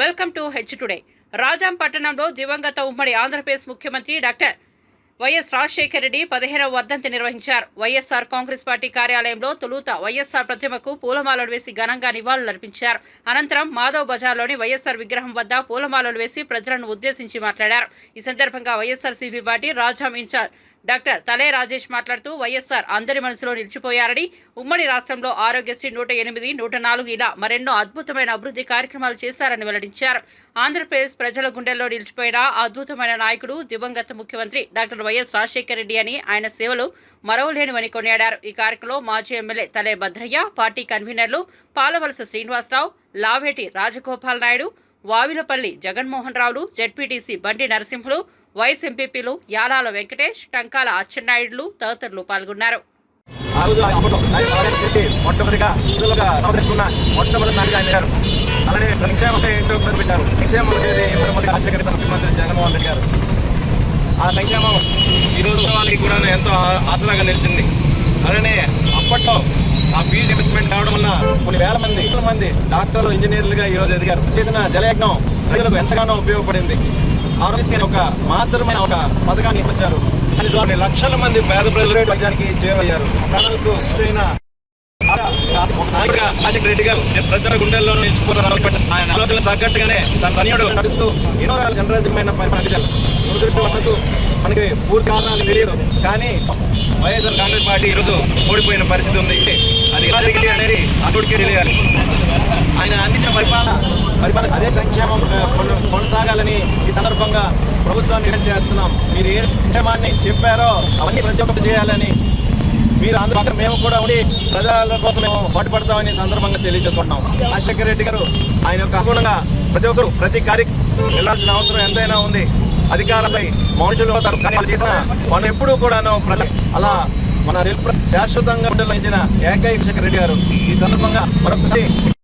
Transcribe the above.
Welcome to H today. Rajam పట్టణంలో దివంగత ఉమ్మడి ఆంధ్రప్రదేశ్ ముఖ్యమంత్రి డాక్టర్ వైఎస్ రాజశేఖర రెడ్డి పదిహేనవ వర్ధంతి నిర్వహించారు. వైఎస్ఆర్ కాంగ్రెస్ పార్టీ కార్యాలయంలో తొలుత వైఎస్ఆర్ ప్రతిమకు పూలమాలలు వేసి ఘనంగా నివాళులర్పించారు అనంతరం మాధవ్ బజార్లోని వైఎస్ఆర్ విగ్రహం వద్ద పూలమాలలు వేసి ప్రజలను ఉద్దేశించి మాట్లాడారు. ఈ సందర్భంగా YSRCP party Rajam incharge doctor Tale Rajesh మాట్లాడుతూ వైఎస్ఆర్ అందరి మనసులో నిలిచిపోయారని ఉమ్మడి రాష్ట్రంలో ఆరోగ్యశ్రీ నూట ఎనిమిది నూట నాలుగు ఇలా మరెన్నో అద్భుతమైన అభివృద్ధి కార్యక్రమాలు చేశారని వెల్లడించారు. ఆంధ్రప్రదేశ్ ప్రజల గుండెల్లో నిలిచిపోయిన అద్భుతమైన నాయకుడు దివంగత ముఖ్యమంత్రి డాక్టర్ వైఎస్ రాజశేఖర రెడ్డి అని ఆయన సేవలు మరవలేనివని కొనియాడారు. ఈ కార్యక్రమంలో మాజీ ఎమ్మెల్యే తలే భద్రయ్య పార్టీ కన్వీనర్లు పాలవలస శ్రీనివాసరావు లావేటి రాజగోపాల్ నాయుడు వావిలపల్లి జగన్మోహన్ రావులు జడ్పీటీసీ బండి నరసింహులు వైస్ ఎంపీపీలు యాలాల వెంకటేష్ టంకాల అచ్చెన్నాయుడులు తదితరులు పాల్గొన్నారు. అలానే సంక్షేమం ఏంటో సంక్షేమం అనేది ముఖ్యమంత్రి జగన్మోహన్ రెడ్డి గారు. ఆ సంక్షేమం ఈరోజు వాళ్ళకి కూడా ఎంతో ఆ- ఆసరాగా నిలిచింది. అలానే అప్పట్లో ఆ ఫీజు ఇన్వెస్ట్మెంట్ కావడం వల్ల కొన్ని వేల మంది మంది డాక్టర్లు ఇంజనీర్లుగా ఈరోజు ఎదిగారు. చేసిన జలయజ్ఞం ప్రజలకు ఎంతగానో ఉపయోగపడింది. ఆరోగ్యశ్రీ ఒక మాత్రమైన ఒక పథకాన్ని ఇచ్చారు దాని ద్వారా లక్షల మంది పేద ప్రజలు వైద్యానికి చేరయ్యారు. ప్రాణాలకు రాజశేఖర రెడ్డి గారు ప్రజల గుండెల్లో నిలిచిపోతారు ఆయన ఆలోచన తగ్గట్టుగానే తన తనయుడు నడుస్తూ ఎన్నో దురదృష్టవశాత్తు మనకి పూర్తి కారణాలు తెలియదు. కానీ వైఎస్ఆర్ కాంగ్రెస్ పార్టీ ఈరోజు ఓడిపోయిన పరిస్థితి ఉంది. అది ఎలా జరిగింది అనేది అతడికి తెలియాలి ఆయన అందించిన పరిపాలన పరిపాలన అదే సంక్షేమం కొనసాగాలని ఈ సందర్భంగా ప్రభుత్వాన్ని నిర్ణయం చేస్తున్నాం. మీరు ఏ సంక్షేమాన్ని చెప్పారో అవన్నీ ప్రతి ఒక్కటి చేయాలని మీరు అందుబాటు మేము కూడా ఉండి ప్రజల కోసం మేము పాటుపడతామని సందర్భంగా తెలియజేస్తున్నాం రాజశేఖర రెడ్డి గారు ఆయన యొక్క అనుగుణంగా ప్రతి ఒక్కరు ప్రతి కార్యక్రమం వెళ్ళాల్సిన అవసరం ఎంతైనా ఉంది. అధికారంపై మనుషులు అవుతారు. వాళ్ళు చేసిన మనం ఎప్పుడూ కూడాను ప్రజలు అలా మన తెలుపు శాశ్వతంగా ఉండాలని ఏకైక రెడ్డి గారు. ఈ సందర్భంగా మరొకసారి